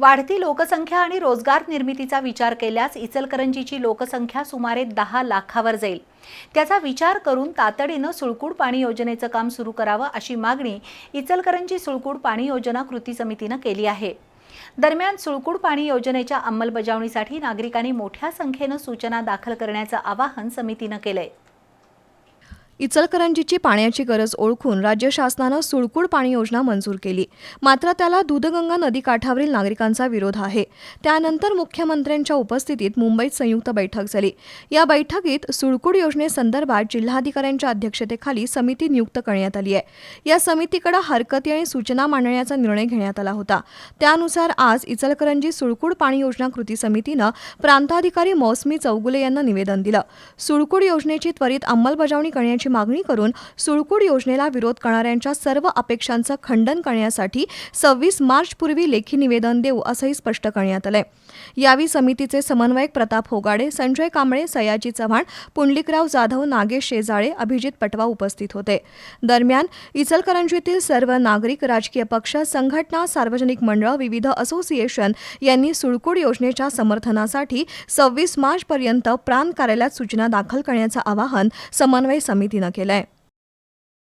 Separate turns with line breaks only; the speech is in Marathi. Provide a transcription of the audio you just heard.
वाढती लोकसंख्या आणि रोजगार निर्मितीचा विचार केल्यास इचलकरंजीची लोकसंख्या सुमारे दहा लाखावर जाईल. त्याचा विचार करून तातडीनं सुळकूड पाणी योजनेचं काम सुरू करावं अशी मागणी इचलकरंजी सुळकूड पाणी योजना कृती समितीनं केली आहे. दरम्यान सुळकूड पाणी योजनेच्या अंमलबजावणीसाठी नागरिकांनी मोठ्या संख्येनं सूचना दाखल करण्याचं आवाहन समितीनं केलंय.
इचलकरंजीची पाण्याची गरज ओळखून राज्य शासनानं सुळकूड पाणी योजना मंजूर केली. मात्र त्याला दूधगंगा नदीकाठावरील नागरिकांचा विरोध आहे. त्यानंतर मुख्यमंत्र्यांच्या उपस्थितीत मुंबईत संयुक्त बैठक झाली. या बैठकीत सुळकूड योजनेसंदर्भात जिल्हाधिकाऱ्यांच्या अध्यक्षतेखाली समिती नियुक्त करण्यात आली आहे. या समितीकडे हरकती आणि सूचना मांडण्याचा निर्णय घेण्यात आला होता. त्यानुसार आज इचलकरंजी सुळकूड पाणी योजना कृती समितीनं प्रांताधिकारी मौसमी चौगुले यांना निवेदन दिलं. सुळकूड योजनेची त्वरित अंमलबजावणी करण्याची मागणी करून सुळकूड योजनेला विरोध करणाऱ्यांच्या सर्व अपेक्षांचं खंडन करण्यासाठी सव्वीस मार्चपूर्वी लेखी निवेदन देऊ असंही स्पष्ट करण्यात आलंय. यावेळी समितीचे समन्वयक प्रताप होगाडे संजय कांबळे सयाजी चव्हाण पुंडलिकराव जाधव नागेश शेजाळे अभिजित पटवा उपस्थित होते. दरम्यान इचलकरंजीतील सर्व नागरिक राजकीय पक्ष संघटना सार्वजनिक मंडळ विविध असोसिएशन यांनी सुळकूड योजनेच्या समर्थनासाठी सव्वीस मार्चपर्यंत प्रांत कार्यालयात सूचना दाखल करण्याचं आवाहन समन्वय समितीनं केलं आहे